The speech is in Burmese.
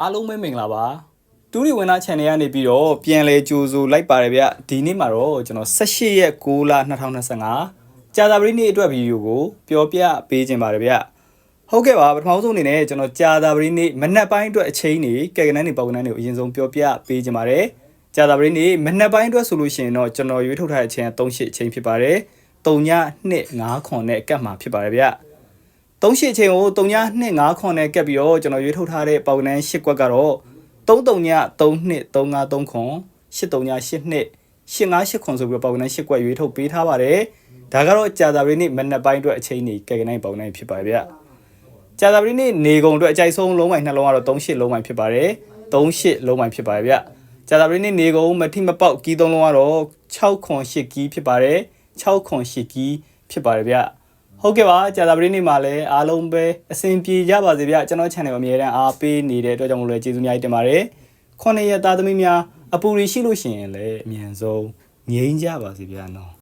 အားလုံးပဲမင်္ဂလာပါတူရီဝင်သား channel ကနေပြီးတော့ပြန်လဲကြိုးဆိုလိုက်ပါတယ်ဗျဒီနေ့မှာတော့ကျွန်တော်18ရက်6လ2025ကြာသပတေးနေ့အတွက်ဗီဒီယိုကိုပြောပြပေးခြင်းပါတယ်ဗျဟုတ်ကဲ့ပါပထမဆုံးအနေနဲ့ကျွန်တော်ကြာသပတေးနေ့မနက်ပိုင်းအတွက်အချိန်နေကဲကနန်းနေပေါကနန်းနေကိုအရင်ဆုံးပြောပြပေးခြင်းပါတယ်ကြာသပတေးနေ့မနက်ပိုင်းအတွက်ဆိုလို့ရှိရင်တော့ကျွန်တော်ရွေးထုတ်ထားတဲ့အချိန်က38အချိန်ဖြစ်ပါတယ်3ည2 5ခွန်နဲ့ကတ်မှာဖြစ်ပါတယ်ဗျ သုံးရှစ်ချိန်ကို3ည2 5ခွန်နဲ့ကပ်ပြီးတော့ကျွန်တော်ရွေးထုတ်ထားတဲ့ပေါကနန်း၈ကွက်ကတော့3 3ည3နှစ်3 5 3ခွန်8 3ည8နှစ်8 5 8ခွန်ဆိုပြီးတော့ပေါကနန်း၈ကွက်ရွေးထုတ်ပေးထားပါတယ်ဒါကတော့ကြာသာပတေးနေ့မနက်ပိုင်းအတွက်အချိန်ကြီးကဲကနိုင်ပေါကနန်းဖြစ်ပါတယ်ဗျကြာသာပတေးနေ့နေကုန်အတွက်အကြိုက်ဆုံးလုံးပိုင်းနှလုံးကတော့3 8လုံးပိုင်းဖြစ်ပါတယ်3 8လုံးပိုင်းဖြစ်ပါတယ်ဗျကြာသာပတေးနေ့နေကုန်မထိမပေါက်ကီးသုံးလုံးကတော့6ခွန်8ကီးဖြစ်ပါတယ်6ခွန်8ကီးဖြစ်ပါတယ်ဗျ ဟုတ်ကဲ့ပါကြာသပတေးနေ့မှာလည်းအားလုံးပဲအဆင်ပြေကြပါစေဗျကျွန်တော် channel ကိုအမြဲတမ်းအားပေးနေတဲ့အတွက်ကြောင့်မို့လို့ကျေးဇူးအများကြီးတင်ပါတယ်ခုနှစ်ရက်သားသမီးများအပူရီရှိလို့ရှိရင်လည်းအမြန်ဆုံးငြိမ်းကြပါစေဗျာနော်